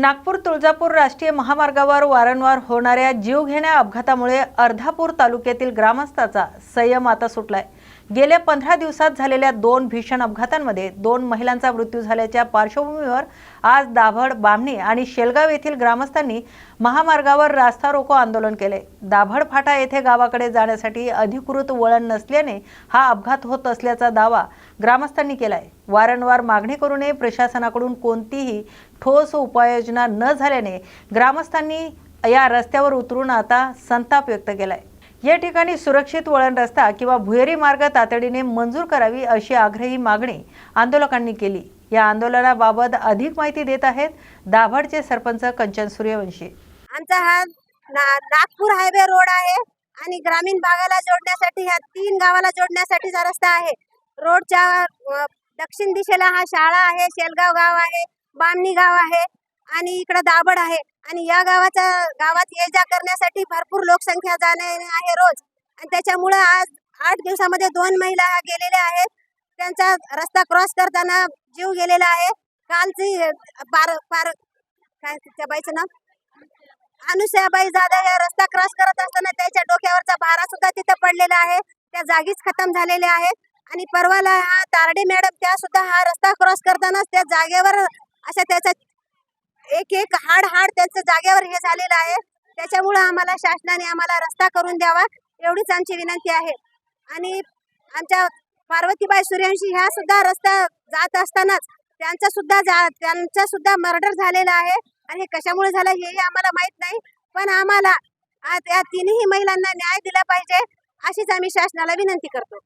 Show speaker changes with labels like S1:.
S1: नागपूर तुळजापूर राष्ट्रीय महामार्गावर वारंवार होणाऱ्या जीवघेण्या अपघातामुळे अर्धापूर तालुक्यातील ग्रामस्थाचा संयम आता सुटलाय. गेल्या पंधरा दिवसात झालेल्या दोन भीषण अपघातांमध्ये दोन महिलांचा मृत्यू झाल्याच्या पार्श्वभूमीवर आज दाभड बामणी आणि शेलगाव येथील ग्रामस्थांनी महामार्गावर रास्ता रोको आंदोलन केले. दाभड फाटा येथे गावाकडे जाण्यासाठी अधिकृत वळण नसल्याने हा अपघात होत असल्याचा दावा ग्रामस्थांनी केलाय. वारंवार मागणी करूनही प्रशासनाकडून कोणतीही ठोस उपाययोजना न झाल्याने ग्रामस्थांनी या रस्त्यावर उतरून आता संताप व्यक्त केलाय. या ठिकाणी सुरक्षित वळण रस्ता किंवा भुहेरी मार्ग तातडीने मंजूर करावी अशी आग्रही मागणी आंदोलकांनी केली. या आंदोलनाबाबत अधिक माहिती देत आहेत दाभडचे सरपंच कंचन सूर्यवंशी.
S2: आमचा हा ना नागपूर हायवे रोड आहे आणि ग्रामीण भागाला जोडण्यासाठी ह्या तीन गावाला जोडण्यासाठीचा रस्ता आहे. रोडच्या दक्षिण दिशेला हा शाळा आहे शेलगाव गाव आहे बामणी गाव आहे आणि इकडं दाबड आहे आणि या गावाचा गावात ये जा करण्यासाठी भरपूर लोकसंख्या जाणे आहे रोज. आणि त्याच्यामुळं आज आठ दिवसामध्ये दोन महिला ह्या गेलेल्या आहेत. त्यांचा रस्ता क्रॉस करताना जीव गेलेला आहे. कालची पार पार काय त्या बाईचं नाव? अनुसयाबाई जाधव या रस्ता क्रॉस करत असताना त्याच्या डोक्यावरचा भारा सुद्धा तिथं पडलेला आहे. त्या जागीच खतम झालेल्या आहेत. आणि परवाला हा तारडे मॅडम त्या सुद्धा हा रस्ता क्रॉस करतानाच त्या जागेवर अशा त्याचा एक एक हाड हाड त्यांचं जागेवर हे झालेलं आहे. त्याच्यामुळं आम्हाला शासनाने आम्हाला रस्ता करून द्यावा एवढीच आमची विनंती आहे. आणि आमच्या पार्वतीबाई सूर्यांशी ह्या सुद्धा रस्ता जात असतानाच त्यांचा सुद्धा जा त्यांचा सुद्धा मर्डर झालेला आहे. आणि हे कशामुळे झालं हेही आम्हाला माहीत नाही. पण आम्हाला आ- त्या तिन्ही महिलांना न्याय दिला पाहिजे अशीच आम्ही शासनाला विनंती करतो.